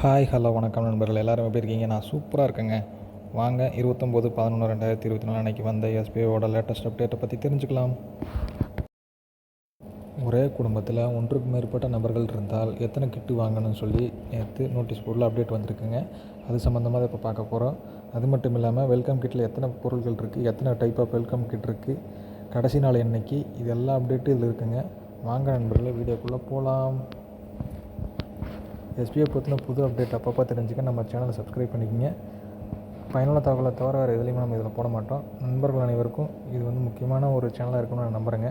Hi hello வணக்கம் நண்பர்கள். எல்லோரும் எப்படி இருக்கீங்க? நான் சூப்பராக இருக்கேங்க. வாங்க இருபத்தொம்போது பதினொன்று ரெண்டாயிரத்தி இருபத்தி நாலு அன்றைக்கி வந்த எஸ்பிஐயோட லேட்டஸ்ட் அப்டேட்டை பற்றி தெரிஞ்சுக்கலாம். ஒரே குடும்பத்தில் ஒன்றுக்கு மேற்பட்ட நபர்கள் இருந்தால் எத்தனை கிட்டு வாங்கணும்னு சொல்லி நேற்று நோட்டீஸ் போர்டில் அப்டேட் வந்திருக்குங்க. அது சம்மந்தமாக இப்போ பார்க்க போகிறோம் அது மட்டும் இல்லாமல் வெல்கம் கிட்டில் எத்தனை பொருட்கள் இருக்குது எத்தனை டைப் ஆஃப் வெல்கம் கிட் இருக்குது கடைசி நாள் என்னைக்கு? இது எல்லா அப்டேட்டும் இதில் இருக்குங்க. வாங்க நண்பர்களே வீடியோக்குள்ளே போகலாம் எஸ்பிஐ பற்றின புது அப்டேட் அப்பப்போ தெரிஞ்சுக்க நம்ம சேனலை சப்ஸ்கிரைப் பண்ணிக்கோங்க. பயனுள்ள தகவலை தவிர வேறு எதுலேயுமே நம்ம இதில் போட மாட்டோம். நண்பர்கள் அனைவருக்கும் இது வந்து முக்கியமான ஒரு சேனலாக இருக்குன்னு நான் நம்புகிறேங்க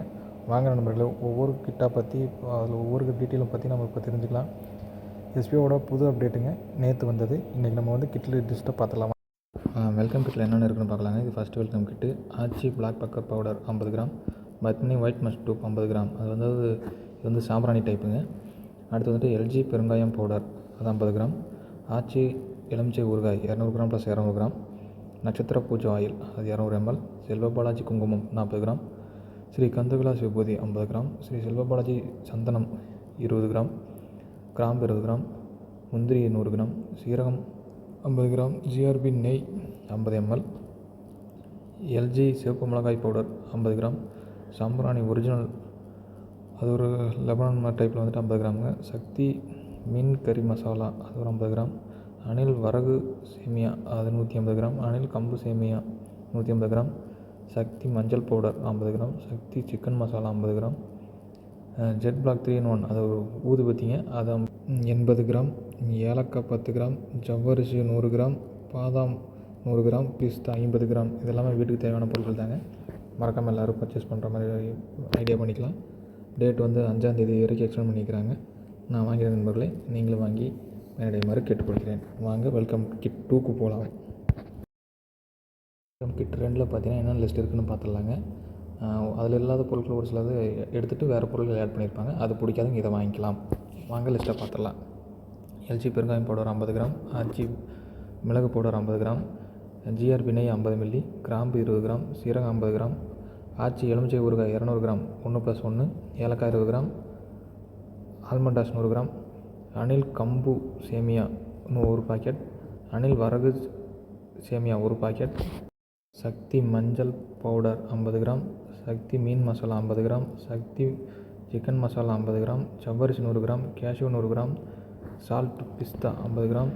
வாங்குற நண்பர்களே ஒவ்வொரு கிட்டாக பற்றி அதில் ஒவ்வொரு டீட்டெயிலும் பற்றி நம்ம இப்போ தெரிஞ்சுக்கலாம். எஸ்பிஓட புது அப்டேட்டுங்க நேற்று வந்தது. இன்றைக்கி நம்ம வந்து கிட்டில் லிஸ்ட்டை பார்த்துலாம் வெல்கம் கிட்டில் என்னென்ன இருக்குன்னு பார்க்கலாங்க. இது first welcome kit Aachi black pepper powder ஐம்பது கிராம். பத்மினி ஒயிட் மஸ்ட் டூப் ஐம்பது கிராம். அது வந்து இது வந்து சாம்பிராணி டைப்புங்க அடுத்து வந்துட்டு எல்ஜி பெருங்காயம் பவுடர் அது ஐம்பது கிராம். ஆச்சி எலுமிச்சை ஊறுகாய் இரநூறு கிராம் ப்ளஸ் இரநூறு கிராம். நட்சத்திர பூஜை ஆயில் அது இரநூறு எம்எல் செல்வபாலாஜி குங்குமம் நாற்பது கிராம். ஸ்ரீ கந்தவிலாஸ் விபூதி ஐம்பது கிராம். ஸ்ரீ செல்வபாலாஜி சந்தனம் இருபது கிராம். கிராம்பு இருபது கிராம். முந்திரி நூறு கிராம். சீரகம் ஐம்பது கிராம். ஜிஆர்பி நெய் ஐம்பது எம்எல் எல்ஜி சிவப்பு மிளகாய் பவுடர் ஐம்பது கிராம். சாம்பிராணி ஒரிஜினல் அது ஒரு லெபனான் டைப்பில் வந்துட்டு ஐம்பது கிராமுங்க. சக்தி மீன் கறி மசாலா அது ஒரு ஐம்பது கிராம். அணில் வரகு சேமியா அது நூற்றி ஐம்பது கிராம். அணில் கம்பு சேமியா நூற்றி ஐம்பது கிராம். சக்தி மஞ்சள் பவுடர் ஐம்பது கிராம். சக்தி சிக்கன் மசாலா ஐம்பது gram. Jet black three in one அது ஒரு ஊதுபத்திங்க. அது எண்பது கிராம். ஏலக்காய் பத்து கிராம். ஜவ்வரிசி நூறு கிராம். பாதாம் நூறு கிராம். பிஸ்தா ஐம்பது கிராம். இதெல்லாமே வீட்டுக்கு தேவையான பொருட்கள் தாங்க. மறக்காமல் எல்லோரும் பர்ச்சேஸ் பண்ணுற மாதிரி ஐடியா பண்ணிக்கலாம். டேட் வந்து அஞ்சாந்தேதி வரைக்கும் எக்ஸ்டெண்ட் பண்ணிக்கிறாங்க. நான் வாங்கிற நண்பர்களே நீங்களும் வாங்கி பயனடையுமாறு கேட்டுக்கொள்கிறேன். வாங்க வெல்கம் கிட் டூக்கு போகலாம் வெல்கம் கிட் ரெண்டில் பார்த்தீங்கன்னா என்ன லிஸ்ட் இருக்குதுன்னு பார்த்துடலாங்க அதில் இல்லாத பொருட்கள் ஒரு சிலது எடுத்துகிட்டு வேறு பொருட்கள் ஆட் பண்ணியிருப்பாங்க அது பிடிக்காதவங்க இதை வாங்கிக்கலாம். வாங்க லிஸ்ட்டை பார்த்துடலாம் எல்ஜி பெருங்காயம் பவுடர் ஐம்பது கிராம் ஆச்சி மிளகு பவுடர் ஐம்பது கிராம் ஜிஆர் வினை ஐம்பது மில்லி கிராம்பு இருபது கிராம் சீரகம் ஐம்பது கிராம் ஆச்சி எலுமிச்சை ஊறுகாய் இரநூறு கிராம் ஒன்று ப்ளஸ் ஒன்று ஏலக்காய் இருபது கிராம் ஆல்மண்டாஸ் நூறு கிராம் அணில் கம்பு சேமியா ஒரு பாக்கெட் அணில் வரகு சேமியா ஒரு பாக்கெட் சக்தி மஞ்சள் பவுடர் ஐம்பது கிராம் சக்தி மீன் மசாலா ஐம்பது கிராம் சக்தி சிக்கன் மசாலா ஐம்பது கிராம் சவ்வரிசி நூறு கிராம் கேஷ்யூ நூறு கிராம் சால்ட் பிஸ்தா ஐம்பது கிராம்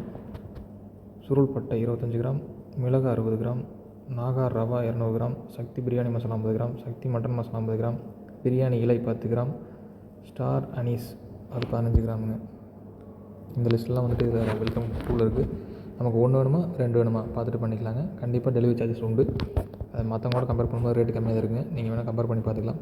சுருள்பட்டை இருபத்தஞ்சி கிராம் மிளகு அறுபது கிராம் நாகா ரவா இரநூறு கிராம் சக்தி பிரியாணி மசாலா ஐம்பது கிராம் சக்தி மட்டன் மசாலா ஐம்பது கிராம் பிரியாணி இலை பத்து கிராம் ஸ்டார் அனீஸ் அது பதினஞ்சு கிராமுங்க. இந்த லிஸ்ட்லாம் வந்துட்டு இதில் வெல்கம் டூவில் இருக்குது நமக்கு ஒன்று வேணுமா ரெண்டு வேணுமா? பார்த்துட்டு பண்ணிக்கலாங்க. கண்டிப்பாக டெலிவரி சார்ஜஸ் உண்டு. அது மற்றவங்களோட கம்பேர் பண்ணும்போது ரேட்டு கம்மியாக தான் இருக்குங்க. நீங்கள் வேணால் கம்பேர் பண்ணி பார்த்துக்கலாம்.